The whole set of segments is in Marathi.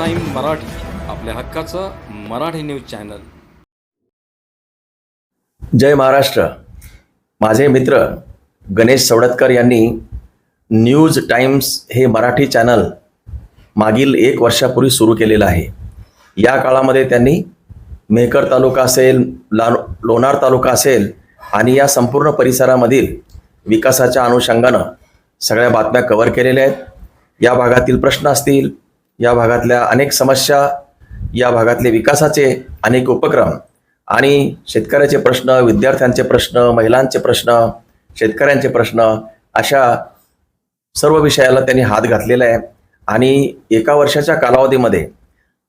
मराठी आपल्या हक्काचं मराठी न्यूज चॅनल. जय महाराष्ट्र. माझे मित्र गणेश सवडतकर यांनी न्यूज टाइम्स हे मराठी चॅनल मागील एक वर्षापूर्वी सुरू केलेलं आहे. या काळामध्ये त्यांनी मेहकर तालुका असेल ला लोणार तालुका असेल आणि या संपूर्ण परिसरामधील विकासाच्या अनुषंगानं सगळ्या बातम्या कव्हर केलेल्या आहेत. या भागातील प्रश्न असतील या भागातल्या अनेक समस्या या भागातले विकासाचे अनेक उपक्रम आणि शेतकऱ्याचे प्रश्न विद्यार्थ्यांचे प्रश्न महिलांचे प्रश्न शेतकऱ्यांचे प्रश्न अशा सर्व विषयाला त्यांनी हात घातलेला आहे. आणि एका वर्षाच्या कालावधीमध्ये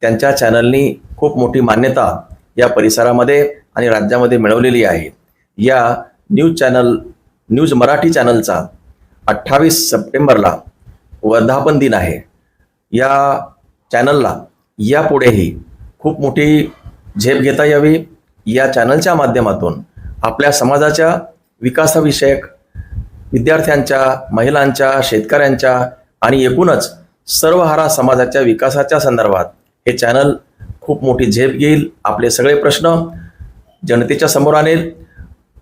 त्यांच्या चॅनलनी खूप मोठी मान्यता या परिसरामध्ये आणि राज्यामध्ये मिळवलेली आहे. या न्यूज चॅनल न्यूज मराठी चॅनलचा अठ्ठावीस सप्टेंबरला वर्धापन दिन आहे. या चॅनलला यापुढेही खूप मोठी झेप घेता यावी. या चॅनलच्या माध्यमातून आपल्या समाजाच्या विकासाविषयक विद्यार्थ्यांच्या महिलांच्या शेतकऱ्यांच्या आणि एकूणच सर्व हारा समाजाच्या विकासाच्या संदर्भात हे चॅनल खूप मोठी झेप घेईल. आपले सगळे प्रश्न जनतेच्या समोर आणेल.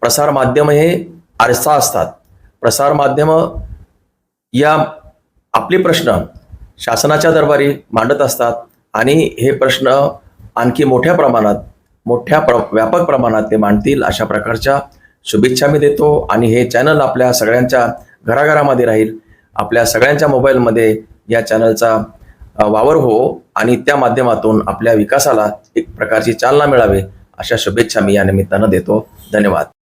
प्रसार माध्यम हे आरसा असतात. प्रसारमाध्यमं या आपले प्रश्न शासनाच्या दरबारी मांडत असतात. आणि हे प्रश्न आणखी मोठ्या प्रमाणात मोठ्या प्र व्यापक प्रमाणात ते मांडतील अशा प्रकारच्या शुभेच्छा मी देतो. आणि हे चॅनल आपल्या सगळ्यांच्या घराघरामध्ये राहील. आपल्या सगळ्यांच्या मोबाईलमध्ये या चॅनलचा वावर हो आणि त्या माध्यमातून आपल्या विकासाला एक प्रकारची चालना मिळावी अशा शुभेच्छा मी या निमित्तानं देतो. धन्यवाद.